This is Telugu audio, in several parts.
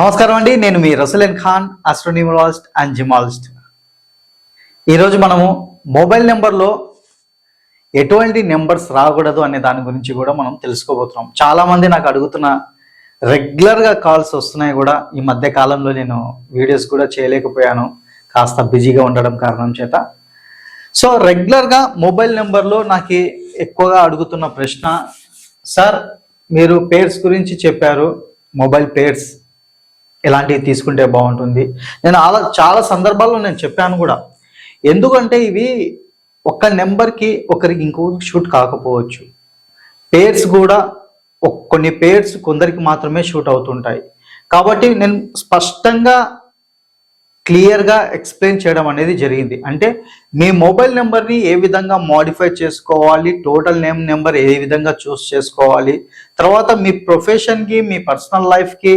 నమస్కారం అండి. నేను మీ రసులెన్ ఖాన్ ఆస్ట్రోన్యూమరాలజిస్ట్ అండ్ జిమాలజిస్ట్. ఈరోజు మనము మొబైల్ నెంబర్లో ఎటువంటి నెంబర్స్ రాకూడదు అనే దాని గురించి కూడా మనం తెలుసుకోబోతున్నాం. చాలామంది నాకు అడుగుతున్న రెగ్యులర్గా కాల్స్ వస్తున్నాయి కూడా. ఈ మధ్య కాలంలో నేను వీడియోస్ కూడా చేయలేకపోయాను. కాస్త బిజీగా ఉండడం కారణం చేత. సో రెగ్యులర్గా మొబైల్ నెంబర్లో నాకు ఎక్కువగా అడుగుతున్న ప్రశ్న సార్ మీరు పేర్స్ గురించి చెప్పారు మొబైల్ పేర్స్. ఎలాంటివి తీసుకుంటే బాగుంటుంది? నేను అలా చాలా సందర్భాల్లో నేను చెప్పాను కూడా. ఎందుకంటే ఇవి ఒక్క నెంబర్కి ఒకరికి ఇంకొకరికి షూట్ కాకపోవచ్చు. పేర్స్ కూడా కొన్ని పేర్స్ కొందరికి మాత్రమే షూట్ అవుతుంటాయి. కాబట్టి నేను స్పష్టంగా క్లియర్గా ఎక్స్ప్లెయిన్ చేయడం అనేది జరిగింది. అంటే మీ మొబైల్ నెంబర్ని ఏ విధంగా మాడిఫై చేసుకోవాలి టోటల్ నేమ్ నెంబర్ ఏ విధంగా చూస్ చేసుకోవాలి తర్వాత మీ ప్రొఫెషన్కి మీ పర్సనల్ లైఫ్కి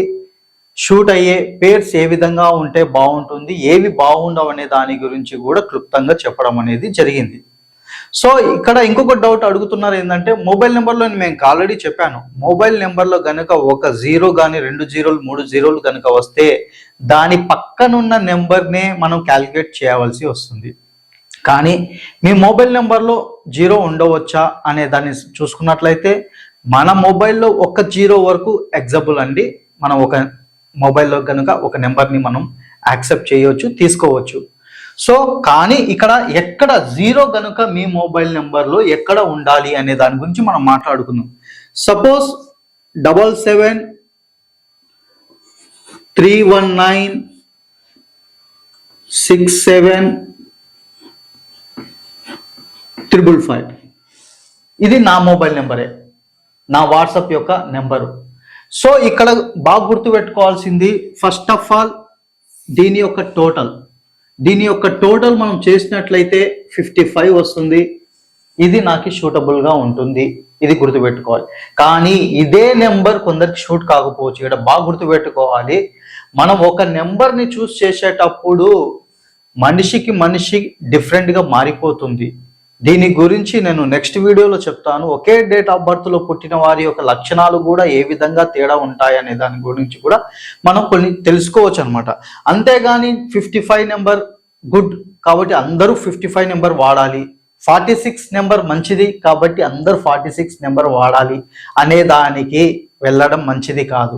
షూట్ అయ్యే పేర్స్ ఏ విధంగా ఉంటే బాగుంటుంది ఏవి బాగుండవు అనే దాని గురించి కూడా క్లుప్తంగా చెప్పడం అనేది జరిగింది. సో ఇక్కడ ఇంకొక డౌట్ అడుగుతున్నారు ఏంటంటే మొబైల్ నెంబర్లో మేము ఆల్రెడీ చెప్పాను. మొబైల్ నెంబర్లో కనుక ఒక జీరో కానీ రెండు జీరోలు మూడు జీరోలు కనుక వస్తే దాని పక్కనున్న నెంబర్నే మనం క్యాలిక్యులేట్ చేయవలసి వస్తుంది. కానీ మీ మొబైల్ నెంబర్లో జీరో ఉండవచ్చా అనే దాన్ని చూసుకున్నట్లయితే మన మొబైల్లో ఒక జీరో వరకు ఎగ్జాంపుల్ అండి. మనం ఒక మొబైల్లో కనుక ఒక నెంబర్ని మనం యాక్సెప్ట్ చేయవచ్చు తీసుకోవచ్చు. సో కానీ ఇక్కడ ఎక్కడ జీరో కనుక మీ మొబైల్ నెంబర్లో ఎక్కడ ఉండాలి అనే దాని గురించి మనం మాట్లాడుకుందాం. Suppose double seven three one nine six seven triple five. ఇది నా మొబైల్ నెంబరే. నా వాట్సాప్ యొక్క నెంబరు. సో ఇక్కడ బాగా గుర్తుపెట్టుకోవాల్సింది ఫస్ట్ ఆఫ్ ఆల్ దీని యొక్క టోటల్ దీని యొక్క టోటల్ మనం చేసినట్లయితే ఫిఫ్టీ ఫైవ్ వస్తుంది. ఇది నాకు షూటబుల్గా ఉంటుంది. ఇది గుర్తుపెట్టుకోవాలి. కానీ ఇదే నెంబర్ కొందరికి షూట్ కాకపోవచ్చు. ఇక్కడ బాగా గుర్తుపెట్టుకోవాలి. మనం ఒక నెంబర్ని చూస్ చేసేటప్పుడు మనిషికి మనిషి డిఫరెంట్గా మారిపోతుంది. దీని గురించి నేను నెక్స్ట్ వీడియోలో చెప్తాను. ఒకే డేట్ ఆఫ్ బర్త్లో పుట్టిన వారి యొక్క లక్షణాలు కూడా ఏ విధంగా తేడా ఉంటాయి అనే దాని గురించి కూడా మనం కొన్ని తెలుసుకోవచ్చు అనమాట అంతేగాని ఫిఫ్టీ ఫైవ్ నెంబర్ గుడ్ కాబట్టి అందరూ ఫిఫ్టీ ఫైవ్ నెంబర్ వాడాలి. ఫార్టీ సిక్స్ నెంబర్ మంచిది కాబట్టి అందరూ ఫార్టీ సిక్స్ నెంబర్ వాడాలి అనే దానికి వెళ్ళడం మంచిది కాదు.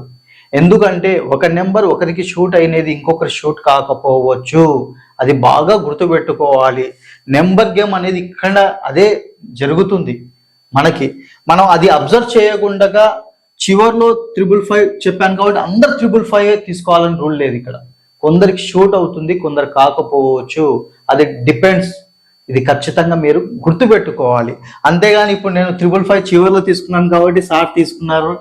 ఎందుకంటే ఒక నెంబర్ ఒకరికి షూట్ అయినది ఇంకొకరి షూట్ కాకపోవచ్చు. అది బాగా గుర్తుపెట్టుకోవాలి. నెంబర్ గేమ్ అనేది ఇక్కడ అదే జరుగుతుంది మనకి. మనం అది అబ్జర్వ్ చేయకుండా చివర్లో త్రిబుల్ ఫైవ్ చెప్పాను కాబట్టి అందరు త్రిబుల్ ఫైవ్ తీసుకోవాలని రూల్ లేదు ఇక్కడ. కొందరికి షూట్ అవుతుంది కొందరు కాకపోవచ్చు. అది డిపెండ్స్. ఇది ఖచ్చితంగా మీరు గుర్తుపెట్టుకోవాలి. అంతేగాని ఇప్పుడు నేను త్రిబుల్ ఫైవ్ చివర్లో తీసుకున్నాను కాబట్టి సార్ తీసుకున్నారు.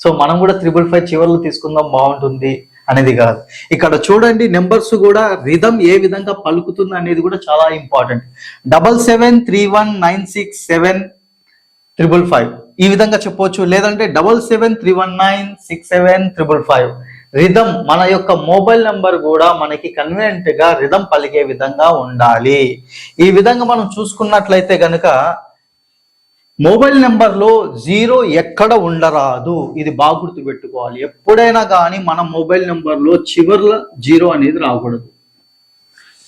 సో మనం కూడా త్రిబుల్ ఫైవ్ చివర్లో తీసుకుందాం బాగుంటుంది. అనేది కాదు. ఇక్కడ చూడండి నెంబర్స్ కూడా రిధం ఏ విధంగా పలుకుతుంది అనేది కూడా చాలా important. Double seven three one nine six seven triple five. ఈ విధంగా చెప్పవచ్చు లేదంటే double seven three one nine six seven triple five. Rhythm మన యొక్క మొబైల్ నెంబర్ కూడా మనకి కన్వీనియంట్గా రిధం పలికే విధంగా ఉండాలి. ఈ విధంగా మనం చూసుకున్నట్లయితే గనుక మొబైల్ నెంబర్లో జీరో ఎక్కడ ఉండరాదు. ఇది బాగా గుర్తుపెట్టుకోవాలి ఎప్పుడైనా కానీ మన మొబైల్ నెంబర్లో చివరిలో జీరో అనేది రాకూడదు.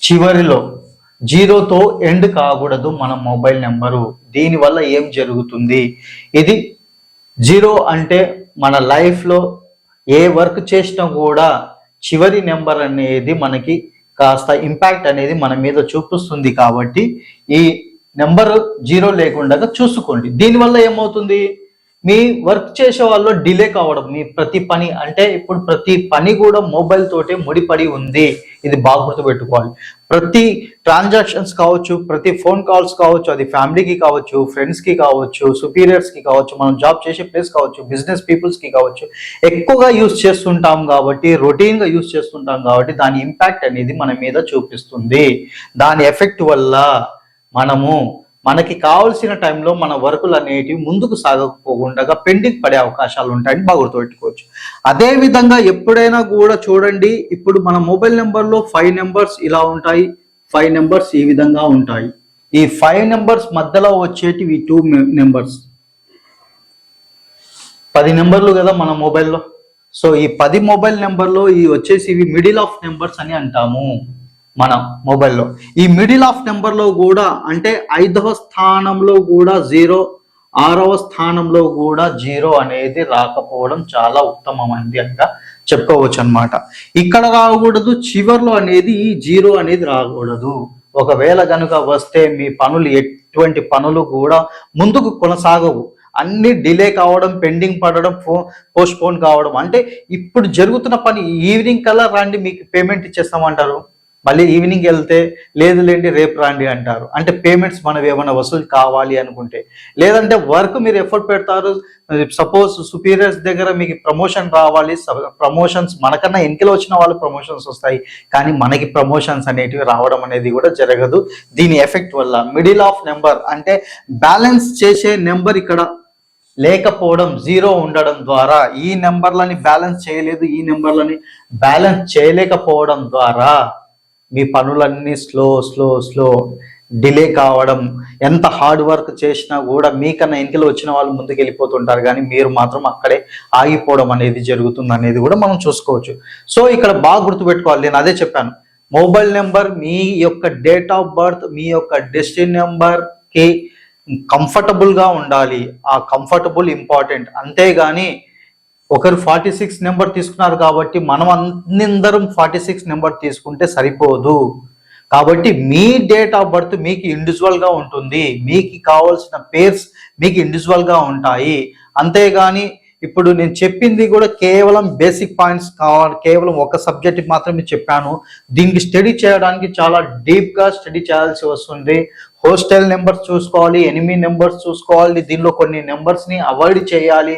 చివరిలో జీరోతో ఎండ్ కాకూడదు మన మొబైల్ నెంబరు. దీనివల్ల ఏం జరుగుతుంది? ఇది జీరో అంటే మన లైఫ్లో ఏ వర్క్ చేసినా కూడా చివరి నెంబర్ అనేది మనకి కాస్త ఇంపాక్ట్ అనేది మన మీద చూపిస్తుంది కాబట్టి ఈ నెంబర్ జీరో లేకుండా చూసుకోండి. దీనివల్ల ఏమవుతుంది? మీ వర్క్ చేసే వాళ్ళు డిలే కావడం మీ ప్రతి పని అంటే ఇప్పుడు ప్రతి పని కూడా మొబైల్ తోటే ముడిపడి ఉంది. ఇది బాగా గుర్తుపెట్టుకోవాలి. ప్రతి ట్రాన్సాక్షన్స్ కావచ్చు ప్రతి ఫోన్ కాల్స్ కావచ్చు అది ఫ్యామిలీకి కావచ్చు ఫ్రెండ్స్కి కావచ్చు సుపీరియర్స్కి కావచ్చు మనం జాబ్ చేసే ప్లేస్ కావచ్చు బిజినెస్ పీపుల్స్కి కావచ్చు ఎక్కువగా యూస్ చేస్తుంటాం కాబట్టి రొటీన్గా యూస్ చేస్తుంటాం కాబట్టి దాని ఇంపాక్ట్ అనేది మన మీద చూపిస్తుంది. దాని ఎఫెక్ట్ వల్ల మనము మనకి కావాల్సిన టైంలో మన వర్కులు అనేటివి ముందుకు సాగకపోకుండా పెండింగ్ పడే అవకాశాలు ఉంటాయని బాగా గుర్తుపెట్టుకోవచ్చు అదే విధంగా ఎప్పుడైనా కూడా చూడండి ఇప్పుడు మన మొబైల్ నెంబర్లో ఫైవ్ నెంబర్స్ ఇలా ఉంటాయి ఫైవ్ నెంబర్స్ ఈ విధంగా ఉంటాయి. ఈ ఫైవ్ నెంబర్స్ మధ్యలో వచ్చేటివి టూ నెంబర్స్ పది నెంబర్లు కదా మన మొబైల్లో సో ఈ పది మొబైల్ నెంబర్లో ఈ వచ్చేసి ఇవి మిడిల్ ఆఫ్ నెంబర్స్ అని అంటాము. మన మొబైల్లో. ఈ మిడిల్ ఆఫ్ నెంబర్లో కూడా అంటే ఐదవ స్థానంలో కూడా జీరో ఆరవ స్థానంలో కూడా జీరో అనేది రాకపోవడం చాలా ఉత్తమమైనది అంట చెప్పుకోవచ్చు అన్నమాట ఇక్కడ రాకూడదు చివర్లో అనేది ఈ జీరో అనేది రాకూడదు. ఒకవేళ కనుక వస్తే మీ పనులు ఎటువంటి పనులు కూడా ముందుకు కొనసాగవు. అన్ని డిలే కావడం పెండింగ్ పడడం ఫో పోస్ట్పోన్ కావడం అంటే ఇప్పుడు జరుగుతున్న పని ఈవినింగ్ కల్లా రండి మీకు పేమెంట్ ఇచ్చేస్తామంటారు. మళ్ళీ ఈవినింగ్ వెళ్తే లేదు లేండి రేపు రాండి అంటారు. అంటే పేమెంట్స్ మనవి ఏమైనా వసూలు కావాలి అనుకుంటే. లేదంటే వర్క్ మీరు ఎఫర్ట్ పెడతారు. సపోజ్ సుపీరియర్స్ దగ్గర మీకు ప్రమోషన్ రావాలి. ప్రమోషన్స్ మనకన్నా ఎన్నికలు వచ్చిన వాళ్ళు ప్రమోషన్స్ వస్తాయి. కానీ మనకి ప్రమోషన్స్ అనేటివి రావడం అనేది కూడా జరగదు. దీని ఎఫెక్ట్ వల్ల మిడిల్ ఆఫ్ నెంబర్ అంటే బ్యాలెన్స్ చేసే నెంబర్ ఇక్కడ లేకపోవడం జీరో ఉండడం ద్వారా ఈ నెంబర్లని బ్యాలెన్స్ చేయలేదు ఈ నెంబర్లని బ్యాలెన్స్ చేయలేకపోవడం ద్వారా మీ పనులన్నీ స్లో స్లో స్లో డిలే కావడం ఎంత హార్డ్ వర్క్ చేసినా కూడా మీకన్నా ఎన్నికలు వచ్చిన వాళ్ళు ముందుకు వెళ్ళిపోతుంటారు కానీ మీరు మాత్రం అక్కడే ఆగిపోవడం అనేది జరుగుతుంది అనేది కూడా మనం చూసుకోవచ్చు. సో ఇక్కడ బాగా గుర్తుపెట్టుకోవాలి. నేను అదే చెప్పాను. మొబైల్ నెంబర్ మీ యొక్క డేట్ ఆఫ్ బర్త్ మీ యొక్క డెస్టిన్ నెంబర్కి కంఫర్టబుల్గా ఉండాలి. ఆ కంఫర్టబుల్ ఇంపార్టెంట్. అంతేగాని ఒకరు ఫార్టీ సిక్స్ నెంబర్ తీసుకున్నారు కాబట్టి మనం అందరం ఫార్టీ సిక్స్ నెంబర్ తీసుకుంటే సరిపోదు. కాబట్టి మీ డేట్ ఆఫ్ బర్త్ మీకు ఇండివిజువల్గా ఉంటుంది. మీకు కావాల్సిన పేర్స్ మీకు ఇండివిజువల్గా ఉంటాయి. అంతేగాని ఇప్పుడు నేను చెప్పింది కూడా కేవలం బేసిక్ పాయింట్స్ కావాలి కేవలం ఒక సబ్జెక్ట్ మాత్రమే చెప్పాను. దీనికి స్టడీ చేయడానికి చాలా డీప్గా స్టడీ చేయాల్సి వస్తుంది. హోస్టల్ నెంబర్స్ చూసుకోవాలి ఎనిమి నెంబర్స్ చూసుకోవాలి. దీనిలో కొన్ని నెంబర్స్ని అవాయిడ్ చేయాలి.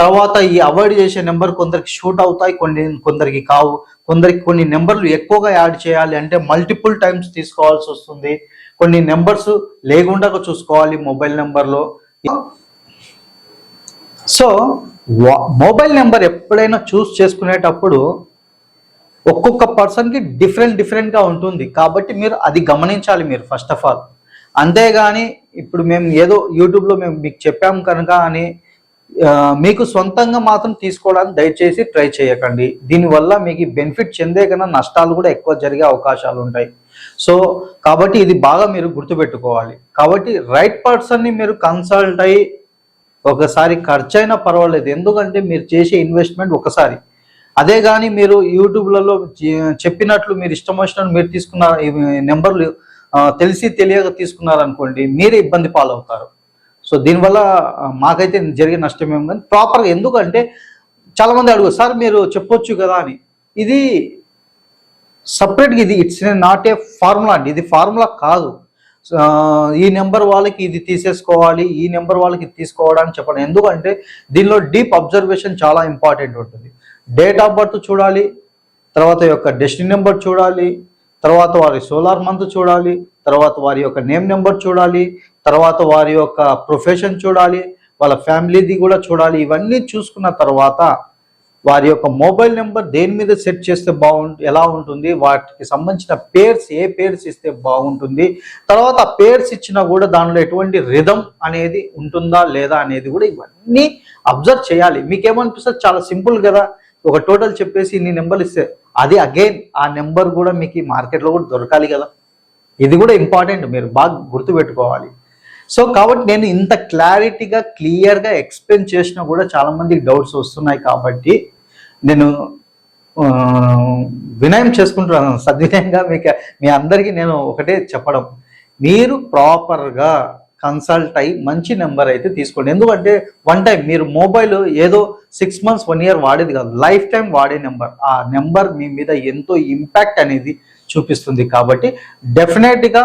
తర్వాత ఈ అవాయిడ్ చేసే నెంబర్ కొందరికి షూట్ అవుతాయి కొన్ని కొందరికి కావు. కొందరికి కొన్ని నెంబర్లు ఎక్కువగా యాడ్ చేయాలి అంటే మల్టిపుల్ టైమ్స్ తీసుకోవాల్సి వస్తుంది. కొన్ని నెంబర్స్ లేకుండా చూసుకోవాలి మొబైల్ నెంబర్లో. సో మొబైల్ నెంబర్ ఎప్పుడైనా చూస్ చేసుకునేటప్పుడు ఒక్కొక్క పర్సన్కి డిఫరెంట్ డిఫరెంట్గా ఉంటుంది. కాబట్టి మీరు అది గమనించాలి మీరు ఫస్ట్ ఆఫ్ ఆల్. అంతేగాని ఇప్పుడు మేము ఏదో యూట్యూబ్లో మేము మీకు చెప్పాము కనుక అని మీకు సొంతంగా మాత్రం తీసుకోవడానికి దయచేసి ట్రై చేయకండి. దీనివల్ల మీకు బెనిఫిట్ చెందే కన్నా నష్టాలు కూడా ఎక్కువ జరిగే అవకాశాలు ఉంటాయి. సో కాబట్టి ఇది బాగా మీరు గుర్తుపెట్టుకోవాలి. కాబట్టి రైట్ పర్సన్ని మీరు కన్సల్ట్ అయ్యి ఒకసారి ఖర్చు అయినా పర్వాలేదు. ఎందుకంటే మీరు చేసే ఇన్వెస్ట్మెంట్ ఒకసారి. అదే కానీ మీరు యూట్యూబ్లలో చెప్పినట్లు మీరు ఇష్టం వచ్చినట్టు మీరు తీసుకున్న నెంబర్లు తెలిసి తెలియక తీసుకున్నారనుకోండి మీరే ఇబ్బంది పాలవుతారు. సో దీనివల్ల మాకైతే జరిగే నష్టం ఏం కానీ ప్రాపర్గా ఎందుకంటే చాలామంది అడుగు సార్ మీరు చెప్పొచ్చు కదా అని. ఇది సపరేట్గా ఇది ఇట్స్ నాట్ ఏ ఫార్ములా అండి. ఇది ఫార్ములా కాదు. ఈ నెంబర్ వాళ్ళకి ఇది తీసేసుకోవాలి ఈ నెంబర్ వాళ్ళకి ఇది తీసుకోవడానికి చెప్పండి. ఎందుకంటే దీనిలో డీప్ అబ్జర్వేషన్ చాలా ఇంపార్టెంట్ ఉంటుంది. డేట్ ఆఫ్ బర్త్ చూడాలి తర్వాత యొక్క డెస్టినీ నెంబర్ చూడాలి తర్వాత వారి సోలార్ మంత్ చూడాలి తర్వాత వారి యొక్క నేమ్ నెంబర్ చూడాలి తర్వాత వారి యొక్క ప్రొఫెషన్ చూడాలి వాళ్ళ ఫ్యామిలీది కూడా చూడాలి ఇవన్నీ చూసుకున్న తర్వాత వారి యొక్క మొబైల్ నెంబర్ దేని మీద సెట్ చేస్తే బాగుంటు ఎలా ఉంటుంది వాటికి సంబంధించిన పేర్స్ ఏ పేర్స్ ఇస్తే బాగుంటుంది తర్వాత ఆ పేర్స్ ఇచ్చినా కూడా దానిలో ఎటువంటి రిధం అనేది ఉంటుందా లేదా అనేది కూడా ఇవన్నీ అబ్జర్వ్ చేయాలి. మీకేమనిపిస్తుంది? చాలా సింపుల్ కదా. ఒక టోటల్ చెప్పేసి ఇన్ని నెంబర్లు ఇస్తే అది అగైన్ ఆ నెంబర్ కూడా మీకు మార్కెట్లో కూడా దొరకాలి కదా. ఇది కూడా ఇంపార్టెంట్ మీరు బాగా గుర్తుపెట్టుకోవాలి. సో కాబట్టి నేను ఇంత క్లారిటీగా క్లియర్గా ఎక్స్ప్లెయిన్ చేసినా కూడా చాలామంది డౌట్స్ వస్తున్నాయి కాబట్టి నేను వినయం చేసుకుంటున్నాను. సద్వినయంగా మీకు మీ అందరికీ నేను ఒకటే చెప్పడం. మీరు ప్రాపర్గా కన్సల్ట్ అయ్యి మంచి నెంబర్ అయితే తీసుకోండి. ఎందుకంటే వన్ టైం మీరు మొబైల్ ఏదో సిక్స్ మంత్స్ వన్ ఇయర్ వాడేది కాదు. లైఫ్ టైం వాడే నెంబర్ ఆ నెంబర్ మీ మీద ఎంతో ఇంపాక్ట్ అనేది చూపిస్తుంది కాబట్టి డెఫినెట్గా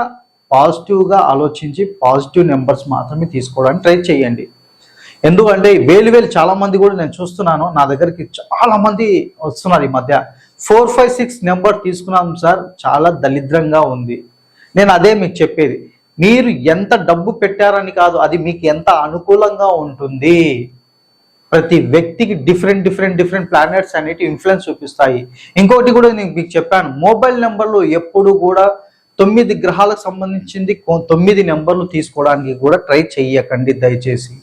పాజిటివ్గా ఆలోచించి పాజిటివ్ నెంబర్స్ మాత్రమే తీసుకోవడానికి ట్రై చేయండి. ఎందుకంటే వేలు వేలు చాలా మంది కూడా నేను చూస్తున్నాను నా దగ్గరికి చాలామంది వస్తున్నారు ఈ మధ్య. ఫోర్ ఫైవ్ సిక్స్ నెంబర్ తీసుకున్నాం సార్ చాలా దరిద్రంగా ఉంది. నేను అదే మీకు చెప్పేది మీరు ఎంత డబ్బు పెట్టారని కాదు అది మీకు ఎంత అనుకూలంగా ఉంటుంది. ప్రతి వ్యక్తికి డిఫరెంట్ డిఫరెంట్ డిఫరెంట్ ప్లానెట్స్ అనేవి ఇన్ఫ్లుయెన్స్ చూపిస్తాయి. ఇంకొకటి కూడా నేను మీకు చెప్పాను మొబైల్ నెంబర్లు ఎప్పుడు కూడా తొమ్మిది గ్రహాలకు సంబంధించింది తొమ్మిది నెంబర్లు తీసుకోవడానికి కూడా ట్రై చెయ్యకండి దయచేసి.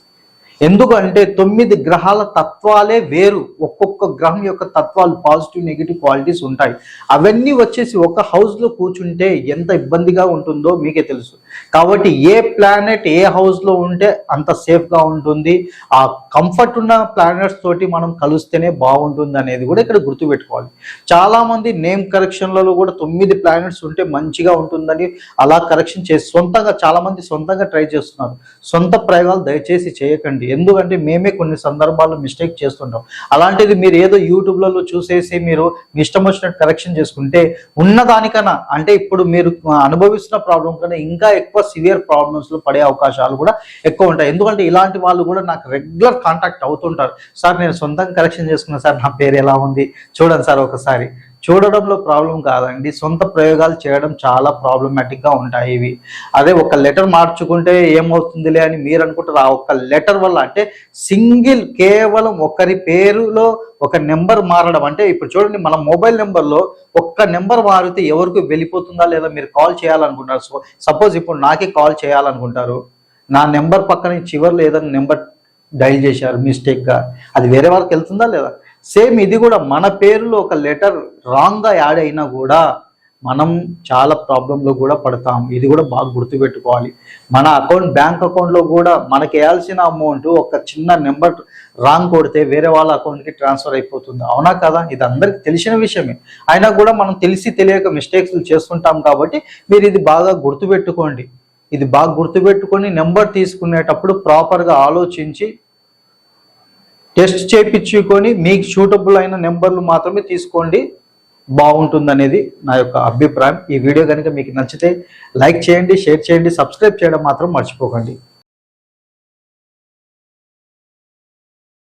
ఎందుకంటే తొమ్మిది గ్రహాల తత్వాలే వేరు. ఒక్కొక్క గ్రహం యొక్క తత్వాలు పాజిటివ్ నెగిటివ్ క్వాలిటీస్ ఉంటాయి. అవన్నీ వచ్చేసి ఒక హౌస్లో కూర్చుంటే ఎంత ఇబ్బందిగా ఉంటుందో మీకే తెలుసు. కాబట్టి ఏ ప్లానెట్ ఏ హౌస్లో ఉంటే అంత సేఫ్గా ఉంటుంది. ఆ కంఫర్ట్ ఉన్న ప్లానెట్స్ తోటి మనం కలిస్తేనే బాగుంటుంది అనేది కూడా ఇక్కడ గుర్తుపెట్టుకోవాలి. చాలా మంది నేమ్ కరెక్షన్లలో కూడా తొమ్మిది ప్లానెట్స్ ఉంటే మంచిగా ఉంటుందని అలా కరెక్షన్ చేసి సొంతంగా చాలా మంది సొంతంగా ట్రై చేస్తున్నారు. సొంత ప్రయోగాలు దయచేసి చేయకండి. ఎందుకంటే మేమే కొన్ని సందర్భాల్లో మిస్టేక్ చేస్తుంటాం. అలాంటిది మీరు ఏదో యూట్యూబ్లలో చూసేసి మీరు మీ ఇష్టం వచ్చినట్టు కరెక్షన్ చేసుకుంటే ఉన్నదానికన్నా అంటే ఇప్పుడు మీరు అనుభవిస్తున్న ప్రాబ్లం కన్నా ఇంకా ఎక్కువ సివియర్ ప్రాబ్లమ్స్లో పడే అవకాశాలు కూడా ఎక్కువ ఉంటాయి. ఎందుకంటే ఇలాంటి వాళ్ళు కూడా నాకు రెగ్యులర్ కాంటాక్ట్ అవుతుంటారు. సార్ నేను సొంతంగా కరెక్షన్ చేసుకున్నా సార్ నా పేరు ఎలా ఉంది? చూడండి సార్ ఒకసారి. చూడడంలో ప్రాబ్లం కాదండి. సొంత ప్రయోగాలు చేయడం చాలా ప్రాబ్లమాటిక్గా ఉంటాయి ఇవి. అదే ఒక లెటర్ మార్చుకుంటే ఏమవుతుందిలే అని మీరు అనుకుంటారు? ఆ ఒక్క లెటర్ వల్ల అంటే సింగిల్ కేవలం ఒకరి పేరులో ఒక నెంబర్ మారడం. అంటే ఇప్పుడు చూడండి మన మొబైల్ నెంబర్లో ఒక్క నెంబర్ మారితే ఎవరికి వెళ్ళిపోతుందా లేదా మీరు కాల్ చేయాలనుకుంటారు సపోజ్ ఇప్పుడు నాకే కాల్ చేయాలనుకుంటారు. నా నెంబర్ పక్కన చివరిలో ఏదైనా నెంబర్ డైల్ చేశారు మిస్టేక్గా అది వేరే వాళ్ళకి వెళ్తుందా లేదా? సేమ్ ఇది కూడా మన పేరులో ఒక లెటర్ రాంగ్గా యాడ్ అయినా కూడా మనం చాలా ప్రాబ్లంలో కూడా పడతాం. ఇది కూడా బాగా గుర్తుపెట్టుకోవాలి. మన అకౌంట్ బ్యాంక్ అకౌంట్లో కూడా మనకి వేయాల్సిన అమౌంట్ ఒక చిన్న నెంబర్ రాంగ్ కొడితే వేరే వాళ్ళ అకౌంట్కి ట్రాన్స్ఫర్ అయిపోతుంది. అవునా కదా? ఇది అందరికి తెలిసిన విషయమే. అయినా కూడా మనం తెలిసి తెలియక మిస్టేక్స్ చేస్తుంటాం కాబట్టి మీరు ఇది బాగా గుర్తుపెట్టుకోండి. ఇది బాగా గుర్తుపెట్టుకొని నెంబర్ తీసుకునేటప్పుడు ప్రాపర్గా ఆలోచించి టెస్ట్ చేయించుకొని మీకు సూటబుల్ అయిన నెంబర్లు మాత్రమే తీసుకోండి. బాగుంటుంది అనేది నా యొక్క అభిప్రాయం. ఈ వీడియో కనుక మీకు నచ్చితే లైక్ చేయండి షేర్ చేయండి సబ్స్క్రైబ్ చేయడం మాత్రం మర్చిపోకండి.